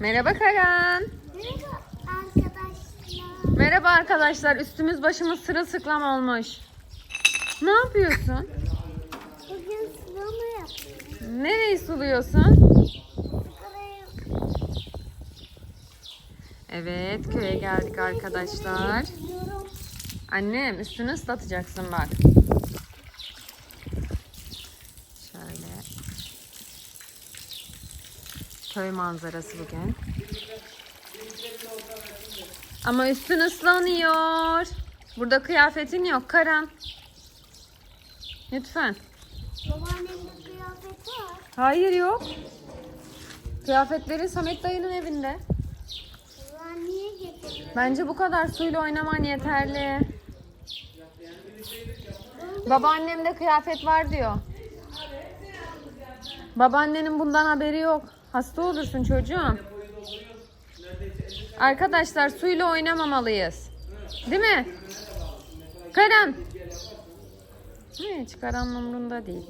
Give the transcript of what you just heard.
Merhaba Karan. Merhaba arkadaşlar. Merhaba arkadaşlar. Üstümüz başımız sırılsıklam olmuş. Ne yapıyorsun? Bugün sınavı yapıyorum. Nereyi suluyorsun? Evet köye geldik arkadaşlar. Annem üstünü ıslatacaksın bak. Köy manzarası bugün. Ama üstün ıslanıyor. Burada kıyafetin yok Karan. Lütfen. Babaannemde kıyafet var. Hayır yok. Kıyafetleri Samet dayının evinde. Ben niye getirdim? Bence bu kadar suyla oynaman yeterli. Babaannemde kıyafet var diyor. Babaannenin bundan haberi yok. Hasta olursun çocuğum. Arkadaşlar suyla oynamamalıyız. Değil mi? Karan. Hiç Karan'ın umrunda değil.